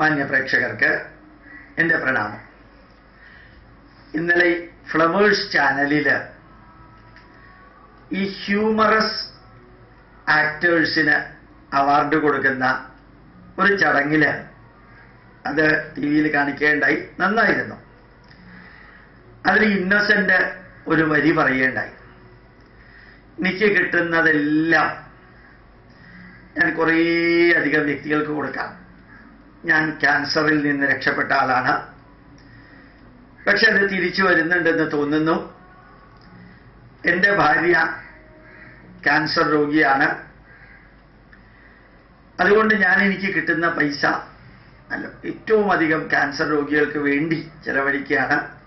മാന്യ പ്രേക്ഷകർക്ക് എന്റെ പ്രണാമം. ഇന്നലെ ഫ്ലവേഴ്സ് ചാനലിൽ ഈ ഹ്യൂമറസ് ആക്ടേഴ്സിന് അവാർഡ് കൊടുക്കുന്ന ഒരു ചടങ്ങിൽ അത് ടി വിയിൽ കാണിക്കേണ്ടായി നന്നായിരുന്നു. അതിൽ ഇന്നസെന്റ് ഒരു വരി പറയേണ്ടായി എനിക്ക് കിട്ടുന്നതെല്ലാം ഞാൻ കുറേ അധികം വ്യക്തികൾക്ക് കൊടുക്കാം. ഞാൻ ക്യാൻസറിൽ നിന്ന് രക്ഷപ്പെട്ട ആളാണ്. പക്ഷെ അത് തിരിച്ചു വരുന്നുണ്ടെന്ന് തോന്നുന്നു. എന്റെ ഭാര്യ ക്യാൻസർ രോഗിയാണ്. അതുകൊണ്ട് ഞാൻ എനിക്ക് കിട്ടുന്ന പൈസ അല്ല ഏറ്റവും അധികം ക്യാൻസർ രോഗികൾക്ക് വേണ്ടി ചെലവഴിക്കുകയാണ്.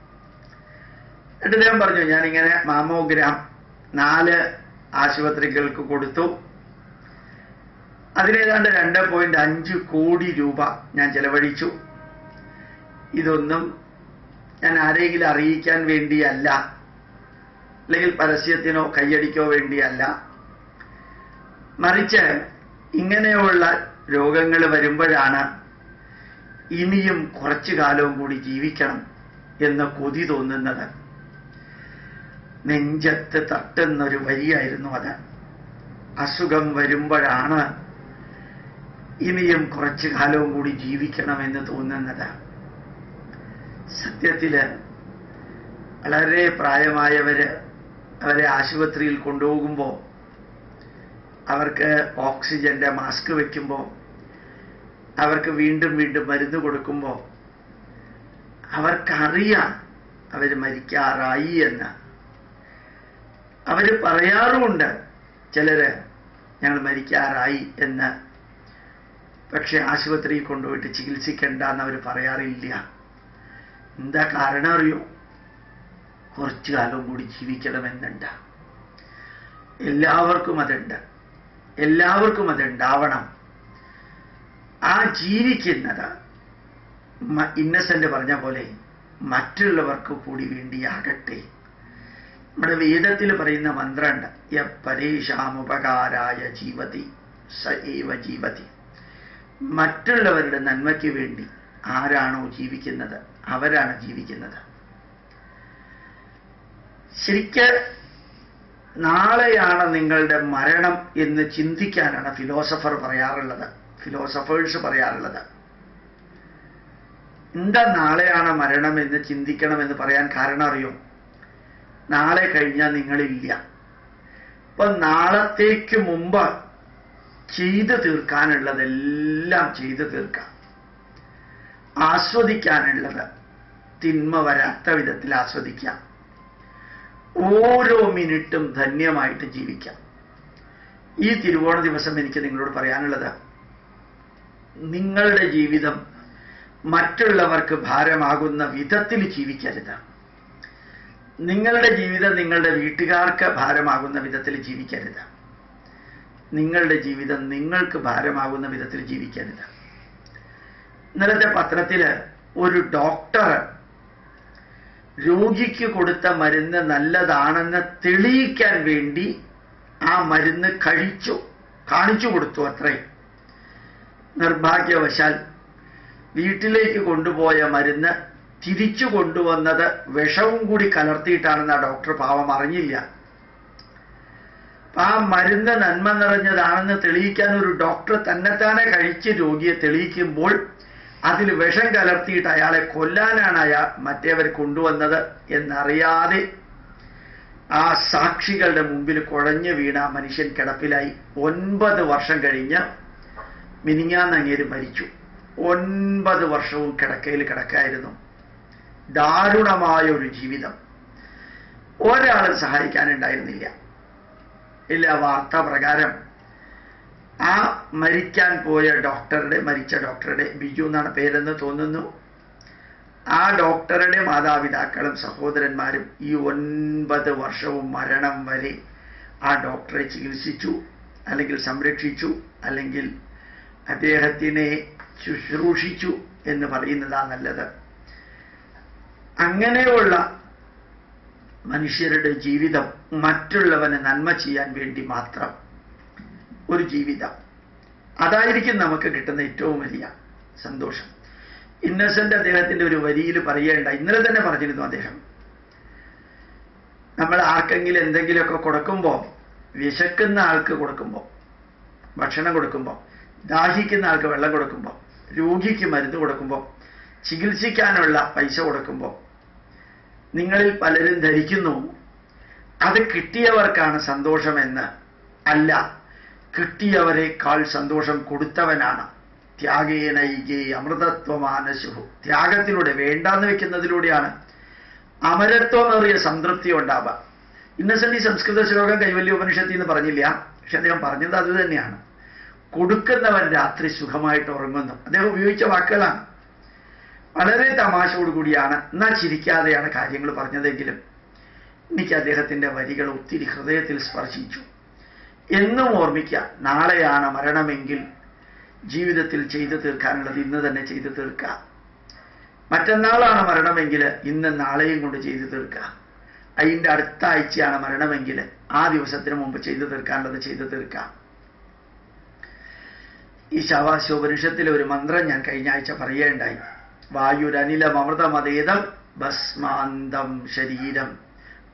എന്നിട്ട് അദ്ദേഹം പറഞ്ഞു ഞാനിങ്ങനെ മാമോഗ്രാം നാല് ആശുപത്രികൾക്ക് കൊടുത്തു. അതിലേതാണ്ട് രണ്ട് പോയിന്റ് അഞ്ച് കോടി രൂപ ഞാൻ ചെലവഴിച്ചു. ഇതൊന്നും ഞാൻ ആരെങ്കിലും അറിയിക്കാൻ വേണ്ടിയല്ല. അല്ലെങ്കിൽ പരസ്യത്തിനോ കയ്യടിക്കോ വേണ്ടിയല്ല. മറിച്ച് ഇങ്ങനെയുള്ള രോഗങ്ങൾ വരുമ്പോഴാണ് ഇനിയും കുറച്ചു കാലവും കൂടി ജീവിക്കണം എന്ന് കൊതി തോന്നുന്നത്. നെഞ്ചത്ത് തട്ടുന്നൊരു വരിയായിരുന്നു അത്. അസുഖം വരുമ്പോഴാണ് ഇനിയും കുറച്ചു കാലവും കൂടി ജീവിക്കണമെന്ന് തോന്നുന്നത്. സത്യത്തിൽ വളരെ പ്രായമായവര് അവരെ ആശുപത്രിയിൽ കൊണ്ടുപോകുമ്പോൾ അവർക്ക് ഓക്സിജന്റെ മാസ്ക് വെക്കുമ്പോൾ അവർക്ക് വീണ്ടും വീണ്ടും മരുന്ന് കൊടുക്കുമ്പോൾ അവർക്കറിയാം അവർ മരിക്കാറായി എന്ന്. അവർ പറയാറുമുണ്ട് ചിലര് ഞങ്ങൾ മരിക്കാറായി എന്ന്. പക്ഷെ ആശുപത്രിയിൽ കൊണ്ടുപോയിട്ട് ചികിത്സിക്കണ്ട അവർ പറയാറില്ല. എന്താ കാരണം അറിയോ? കുറച്ചു കാലം കൂടി ജീവിക്കണമെന്നുണ്ട്. എല്ലാവർക്കും അതുണ്ട്. എല്ലാവർക്കും അതുണ്ടാവണം. ആ ജീവിക്കുന്നത് ഇന്നസെന്റ് പറഞ്ഞ പോലെ മറ്റുള്ളവർക്ക് കൂടി വേണ്ടിയാകട്ടെ. നമ്മുടെ വേദത്തിൽ പറയുന്ന മന്ത്രമുണ്ട് യ പരേഷാമുപകാരായ ജീവതി സ ഏവ ജീവതി. മറ്റുള്ളവരുടെ നന്മയ്ക്ക് വേണ്ടി ആരാണോ ജീവിക്കുന്നത്? അവരാണ് ജീവിക്കുന്നത്. ശരിക്ക് നാളെയാണ് നിങ്ങളുടെ മരണം എന്ന് ചിന്തിക്കാനാണ് ഫിലോസഫർ പറയാറുള്ളത്. ഫിലോസഫേഴ്സ് പറയാറുള്ളത്. എന്താ നാളെയാണ് മരണം എന്ന് ചിന്തിക്കണമെന്ന് പറയാൻ കാരണം അറിയോ? നാളെ കഴിഞ്ഞാൽ നിങ്ങളില്ല. അപ്പൊ നാളത്തേക്ക് മുമ്പ് ചെയ്തു തീർക്കാനുള്ളതെല്ലാം ചെയ്തു തീർക്കാം. ആസ്വദിക്കാനുള്ളത് തിന്മ വരാത്ത വിധത്തിൽ ആസ്വദിക്കാം. ഓരോ മിനിറ്റും ധന്യമായിട്ട് ജീവിക്കാം. ഈ തിരുവോണ ദിവസം എനിക്ക് നിങ്ങളോട് പറയാനുള്ളത് നിങ്ങളുടെ ജീവിതം മറ്റുള്ളവർക്ക് ഭാരമാകുന്ന വിധത്തിൽ ജീവിക്കരുത്. നിങ്ങളുടെ ജീവിതം നിങ്ങളുടെ വീട്ടുകാർക്ക് ഭാരമാകുന്ന വിധത്തിൽ ജീവിക്കരുത്. നിങ്ങളുടെ ജീവിതം നിങ്ങൾക്ക് ഭാരമാകുന്ന വിധത്തിൽ ജീവിക്കരുത്. ഇന്നലത്തെ പത്രത്തിൽ ഒരു ഡോക്ടർ രോഗിക്ക് കൊടുത്ത മരുന്ന് നല്ലതാണെന്ന് തെളിയിക്കാൻ വേണ്ടി ആ മരുന്ന് കഴിച്ചു കാണിച്ചു കൊടുത്തു അത്രേ. നിർഭാഗ്യവശാൽ വീട്ടിലേക്ക് കൊണ്ടുപോയ മരുന്ന് തിരിച്ചു കൊണ്ടുവന്നത് വിഷവും കൂടി കലർത്തിയിട്ടാണെന്ന് ആ ഡോക്ടർ പാവം അറിഞ്ഞില്ല. ആ മരുന്ന് നന്മ നിറഞ്ഞതാണെന്ന് തെളിയിക്കാൻ ഒരു ഡോക്ടർ തന്നെത്താനെ കഴിച്ച് രോഗിയെ തെളിയിക്കുമ്പോൾ അതിൽ വിഷം കലർത്തിയിട്ട് അയാളെ കൊല്ലാനാണ് അയാൾ മറ്റേവർ കൊണ്ടുവന്നത് എന്നറിയാതെ ആ സാക്ഷികളുടെ മുമ്പിൽ കുഴഞ്ഞു വീണ ആ മനുഷ്യൻ കിടപ്പിലായി. ഒൻപത് വർഷം കഴിഞ്ഞ് മിനിങ്ങാന്നങ്ങേര് മരിച്ചു. ഒൻപത് വർഷവും കിടക്കയിൽ കിടക്കായിരുന്നു. ദാരുണമായ ഒരു ജീവിതം. ഒരാളും സഹായിക്കാനുണ്ടായിരുന്നില്ല. ഇല്ല വാർത്ത പ്രകാരം. ആ മരിക്കാൻ പോയ ഡോക്ടറുടെ മരിച്ച ഡോക്ടറുടെ ബിജു എന്നാണ് പേരെന്ന് തോന്നുന്നു. ആ ഡോക്ടറുടെ മാതാപിതാക്കളും സഹോദരന്മാരും ഈ ഒൻപത് വർഷവും മരണം വരെ ആ ഡോക്ടറെ ചികിത്സിച്ചു അല്ലെങ്കിൽ സംരക്ഷിച്ചു അല്ലെങ്കിൽ അദ്ദേഹത്തിനെ ശുശ്രൂഷിച്ചു എന്ന് പറയുന്നതാ നല്ലത്. അങ്ങനെയുള്ള മനുഷ്യരുടെ ജീവിതം മറ്റുള്ളവന് നന്മ ചെയ്യാൻ വേണ്ടി മാത്രം ഒരു ജീവിതം. അതായിരിക്കും നമുക്ക് കിട്ടുന്ന ഏറ്റവും വലിയ സന്തോഷം. ഇന്നസെന്റ് അദ്ദേഹത്തിന്റെ ഒരു വരിയിൽ പറയേണ്ട ഇന്നലെ തന്നെ പറഞ്ഞിരുന്നു അദ്ദേഹം. നമ്മൾ ആർക്കെങ്കിലും എന്തെങ്കിലുമൊക്കെ കൊടുക്കുമ്പോൾ വിശക്കുന്ന ആൾക്ക് കൊടുക്കുമ്പോൾ ഭക്ഷണം കൊടുക്കുമ്പോൾ ദാഹിക്കുന്ന ആൾക്ക് വെള്ളം കൊടുക്കുമ്പോൾ രോഗിക്ക് മരുന്ന് കൊടുക്കുമ്പോൾ ചികിത്സിക്കാനുള്ള പൈസ കൊടുക്കുമ്പോൾ നിങ്ങളിൽ പലരും ധരിക്കുന്നു. അത് കിട്ടിയവർക്കാണ് സന്തോഷമെന്ന്. അല്ല കിട്ടിയവരെക്കാൾ സന്തോഷം കൊടുത്തവനാണ്. ത്യാഗേനൈകേ അമൃതത്വമാനശുഹു ത്യാഗത്തിലൂടെ വേണ്ടാന്ന് വെക്കുന്നതിലൂടെയാണ് അമരത്വമേറിയ സംതൃപ്തി ഉണ്ടാവുക. ഇന്നസെന്റ് ഈ സംസ്കൃത ശ്ലോകം കൈവല്യ ഉപനിഷത്തിൽ എന്ന് പറഞ്ഞില്ല. പക്ഷെ അദ്ദേഹം പറഞ്ഞത് അത് തന്നെയാണ്. കൊടുക്കുന്നവൻ രാത്രി സുഖമായിട്ട് ഉറങ്ങുന്നു. അദ്ദേഹം ഉപയോഗിച്ച വാക്കുകളാണ്. വളരെ തമാശയോടുകൂടിയാണ് എന്നാ ചിരിക്കാതെയാണ് കാര്യങ്ങൾ പറഞ്ഞതെങ്കിലും എനിക്ക് അദ്ദേഹത്തിന്റെ വരികൾ ഒത്തിരി ഹൃദയത്തിൽ സ്പർശിച്ചു. എന്നും ഓർമ്മിക്കുക നാളെയാണ് മരണമെങ്കിൽ ജീവിതത്തിൽ ചെയ്തു തീർക്കാനുള്ളത് ഇന്ന് തന്നെ ചെയ്തു തീർക്കുക. മറ്റന്നാളാണ് മരണമെങ്കിൽ ഇന്ന് നാളെയും കൊണ്ട് ചെയ്തു തീർക്കുക. അതിന്റെ അടുത്ത ആഴ്ചയാണ് മരണമെങ്കിൽ ആ ദിവസത്തിന് മുമ്പ് ചെയ്തു തീർക്കാനുള്ളത് ചെയ്തു തീർക്കുക. ഈ ശവാശോപനിഷത്തിലെ ഒരു മന്ത്രം ഞാൻ കഴിഞ്ഞ ആഴ്ച പറയുകയുണ്ടായി. വായുരനിലം അമൃതമതേതം ഭസ്മാന്തം ശരീരം.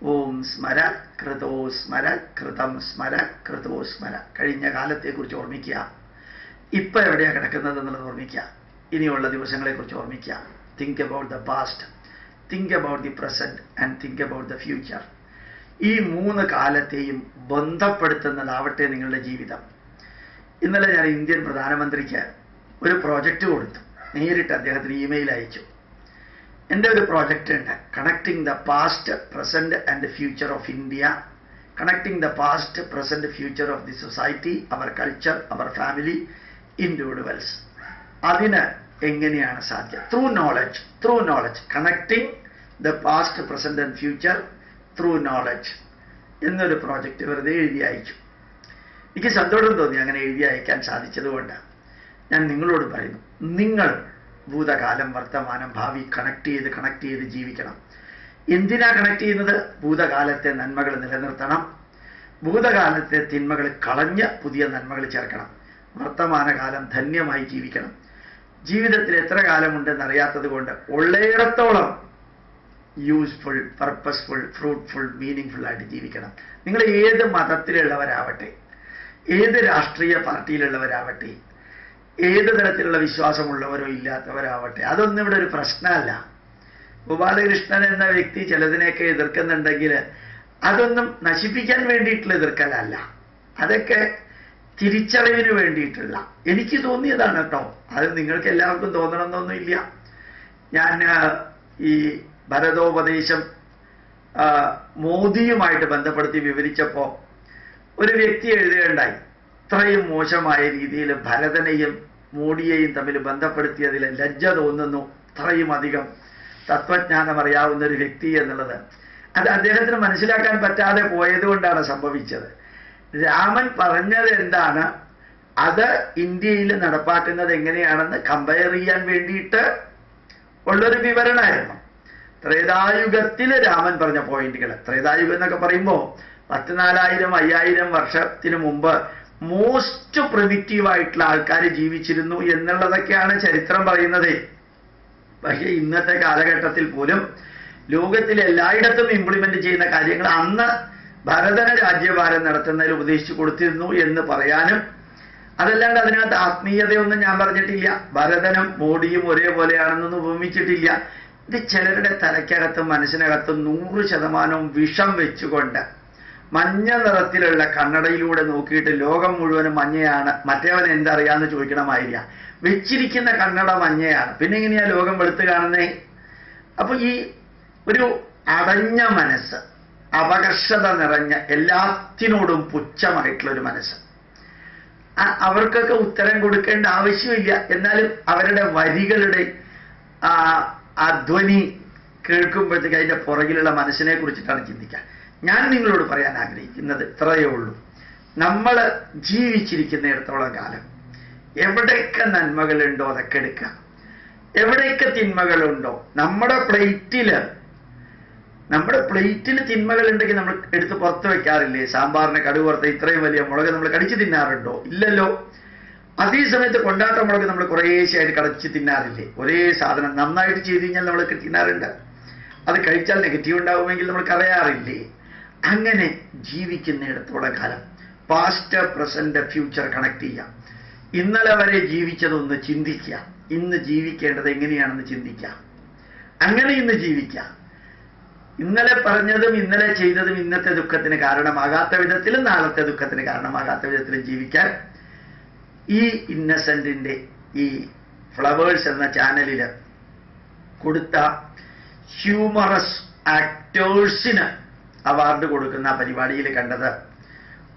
ഓം സ്മര കൃതോ സ്മര കൃതം സ്മര കൃതോ സ്മര. കഴിഞ്ഞ കാലത്തെക്കുറിച്ച് ഓർമ്മിക്കുക. ഇപ്പൊ എവിടെയാണ് കിടക്കുന്നത് എന്നുള്ളത് ഓർമ്മിക്കുക. ഇനിയുള്ള ദിവസങ്ങളെക്കുറിച്ച് ഓർമ്മിക്കുക. Think about the past think about the present and think about the future ഈ മൂന്ന് കാലത്തെയും ബന്ധപ്പെടുത്തുന്നതാവട്ടെ നിങ്ങളുടെ ജീവിതം. ഇന്നലെ ഞാൻ ഇന്ത്യൻ പ്രധാനമന്ത്രിക്ക് ഒരു പ്രോജക്റ്റ് കൊടുത്തു. നേരിട്ട് അദ്ദേഹത്തിന് ഇമെയിൽ അയച്ചു. എന്റെ ഒരു പ്രോജക്റ്റ് ഉണ്ട്. Connecting the past present and future of India connecting the past present future of the society our culture our family individuals അതിന് എങ്ങനെയാണ് സാധ്യം? Through knowledge through knowledge connecting the past present and future through knowledge എന്നൊരു project വെറുതെ എഴുതി അയച്ചു. എനിക്ക് സന്തോഷം തോന്നി അങ്ങനെ എഴുതി അയക്കാൻ സാധിച്ചതുകൊണ്ട് ഞാൻ നിങ്ങളോട് പറയുന്നു. നിങ്ങൾ ഭൂതകാലം വർത്തമാനം ഭാവി കണക്ട് ചെയ്ത് കണക്ട് ചെയ്ത് ജീവിക്കണം. എന്തിനാ കണക്ട് ചെയ്യുന്നത്? ഭൂതകാലത്തെ നന്മകൾ നിലനിർത്തണം. ഭൂതകാലത്തെ തിന്മകൾ കളഞ്ഞ് പുതിയ നന്മകൾ ചേർക്കണം. വർത്തമാനകാലം ധന്യമായി ജീവിക്കണം. ജീവിതത്തിൽ എത്ര കാലമുണ്ടെന്ന് അറിയാത്തത് കൊണ്ട് ഉള്ളയിടത്തോളം യൂസ്ഫുൾ പർപ്പസ്ഫുൾ ഫ്രൂട്ട്ഫുൾ മീനിങ്ഫുൾ ആയിട്ട് ജീവിക്കണം. നിങ്ങൾ ഏത് മതത്തിലുള്ളവരാവട്ടെ ഏത് രാഷ്ട്രീയ പാർട്ടിയിലുള്ളവരാവട്ടെ ഏത് തരത്തിലുള്ള വിശ്വാസമുള്ളവരോ ഇല്ലാത്തവരാവട്ടെ അതൊന്നും ഇവിടെ ഒരു പ്രശ്നമല്ല. ഗോപാലകൃഷ്ണൻ എന്ന വ്യക്തി ചിലതിനെയൊക്കെ എതിർക്കുന്നുണ്ടെങ്കിൽ അതൊന്നും നശിപ്പിക്കാൻ വേണ്ടിയിട്ടുള്ള എതിർക്കലല്ല. അതൊക്കെ തിരിച്ചറിവിന് വേണ്ടിയിട്ടുള്ള. എനിക്ക് തോന്നിയതാണ് കേട്ടോ. അത് നിങ്ങൾക്ക് എല്ലാവർക്കും തോന്നണമെന്നൊന്നുമില്ല. ഞാൻ ഈ ഭരതോപദേശം മോദിയുമായിട്ട് ബന്ധപ്പെടുത്തി വിവരിച്ചപ്പോൾ ഒരു വ്യക്തി എഴുതുകയുണ്ടായി. ഇത്രയും മോശമായ രീതിയിൽ ഭരതനെയും മോഡിയെയും തമ്മിൽ ബന്ധപ്പെടുത്തിയതിൽ ലജ്ജ തോന്നുന്നു ഇത്രയും അധികം. തത്വജ്ഞാനം അറിയാവുന്ന ഒരു വ്യക്തി എന്നുള്ളത്. അത് അദ്ദേഹത്തിന് മനസ്സിലാക്കാൻ പറ്റാതെ പോയതുകൊണ്ടാണ് സംഭവിച്ചത്. രാമൻ പറഞ്ഞത് എന്താണ്? അത് ഇന്ത്യയിൽ നടപ്പാക്കുന്നത് എങ്ങനെയാണെന്ന് കമ്പയർ ചെയ്യാൻ വേണ്ടിയിട്ട് ഉള്ളൊരു വിവരണമായിരുന്നു. ത്രേതായുഗത്തിൽ രാമൻ പറഞ്ഞ പോയിന്റുകൾ ത്രേതായുഗം എന്നൊക്കെ പറയുമ്പോൾ പത്തിനാലായിരം അയ്യായിരം വർഷത്തിന് മുമ്പ് മോസ്റ്റ് പ്രിമിറ്റീവ് ആയിട്ടുള്ള ആൾക്കാർ ജീവിച്ചിരുന്നു എന്നുള്ളതൊക്കെയാണ് ചരിത്രം പറയുന്നത്. പക്ഷേ ഇന്നത്തെ കാലഘട്ടത്തിൽ പോലും ലോകത്തിലെ എല്ലായിടത്തും ഇംപ്ലിമെന്റ് ചെയ്യുന്ന കാര്യങ്ങൾ അന്ന് ഭരതന രാജ്യഭാരം നടത്തുന്നതിൽ ഉപദേശിച്ചു കൊടുത്തിരുന്നു എന്ന് പറയാനും അതല്ലാണ്ട് അതിനകത്ത് ആത്മീയതയൊന്നും ഞാൻ പറഞ്ഞിട്ടില്ല. ഭരതനും മോഡിയും ഒരേപോലെയാണെന്നൊന്നും ഉപമിച്ചിട്ടില്ല. ഇത് ചിലരുടെ തലയ്ക്കകത്തും മനസ്സിനകത്തും നൂറ് ശതമാനവും വിഷം വെച്ചുകൊണ്ട് മഞ്ഞ നിറത്തിലുള്ള കണ്ണടയിലൂടെ നോക്കിയിട്ട് ലോകം മുഴുവനും മഞ്ഞയാണ്. മറ്റേവൻ എന്തറിയാന്ന് ചോദിക്കണമായില്ല വെച്ചിരിക്കുന്ന കണ്ണട മഞ്ഞയാണ്. പിന്നെ ഇങ്ങനെയാ ലോകം വെളുത്ത് കാണുന്നേ? അപ്പൊ ഈ ഒരു അടഞ്ഞ മനസ്സ് അപകർഷത നിറഞ്ഞ എല്ലാത്തിനോടും പുച്ഛമായിട്ടുള്ള ഒരു മനസ്സ്. അവർക്കൊക്കെ ഉത്തരം കൊടുക്കേണ്ട ആവശ്യമില്ല. എന്നാലും അവരുടെ വരികളുടെ ആ അധ്വനി ധ്വനി കേൾക്കുമ്പോഴത്തേക്ക് അതിന്റെ പുറകിലുള്ള മനസ്സിനെ കുറിച്ചിട്ടാണ് ചിന്തിക്കുക. ഞാൻ നിങ്ങളോട് പറയാൻ ആഗ്രഹിക്കുന്നത് ഇത്രയേ ഉള്ളൂ. നമ്മൾ ജീവിച്ചിരിക്കുന്നിടത്തോളം കാലം എവിടെയൊക്കെ നന്മകളുണ്ടോ അതൊക്കെ എടുക്കുക. എവിടെയൊക്കെ തിന്മകളുണ്ടോ? നമ്മുടെ പ്ലേറ്റിൽ നമ്മുടെ പ്ലേറ്റിൽ തിന്മകൾ ഉണ്ടെങ്കിൽ നമ്മൾ എടുത്ത് പുറത്ത് വെക്കാറില്ലേ? സാമ്പാറിന് കടുക് പുറത്ത് ഇത്രയും വലിയ മുളക് നമ്മൾ കടിച്ചു തിന്നാറുണ്ടോ? ഇല്ലല്ലോ. അതേ സമയത്ത് കൊണ്ടാട്ട മുളക് നമ്മൾ കുറേശ്ശായിട്ട് കടിച്ച് തിന്നാറില്ലേ? ഒരേ സാധനം നന്നായിട്ട് ചെയ്ത് കഴിഞ്ഞാൽ നമ്മൾ തിന്നാറുണ്ട്. അത് കഴിച്ചാൽ നെഗറ്റീവ് ഉണ്ടാവുമെങ്കിൽ നമ്മൾ കറയാറില്ലേ അങ്ങനെ ജീവിക്കുന്നിടത്തോളം കാലം. പാസ്റ്റ് പ്രസന്റ് ഫ്യൂച്ചർ കണക്ട് ചെയ്യാം ഇന്നലെ വരെ ജീവിച്ചതൊന്ന് ചിന്തിക്കുക. ഇന്ന് ജീവിക്കേണ്ടത് എങ്ങനെയാണെന്ന് ചിന്തിക്കുക. അങ്ങനെ ഇന്ന് ജീവിക്കാം ഇന്നലെ പറഞ്ഞതും ഇന്നലെ ചെയ്തതും ഇന്നത്തെ ദുഃഖത്തിന് കാരണമാകാത്ത വിധത്തിലും നാളത്തെ ദുഃഖത്തിന് കാരണമാകാത്ത വിധത്തിലും ജീവിക്കാൻ ഈ ഇന്നസെന്റിന്റെ ഈ ഫ്ലവേഴ്സ് എന്ന ചാനലിൽ കൊടുത്ത ഹ്യൂമറസ് ആക്ടേഴ്സിന് അവാർഡ് കൊടുക്കുന്ന പരിപാടിയിൽ കണ്ടത്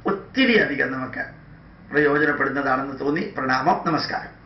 ഒത്തിരി അധികം നമുക്ക് പ്രയോജനപ്പെടുന്നതാണെന്ന് തോന്നി. പ്രണാമം. നമസ്കാരം.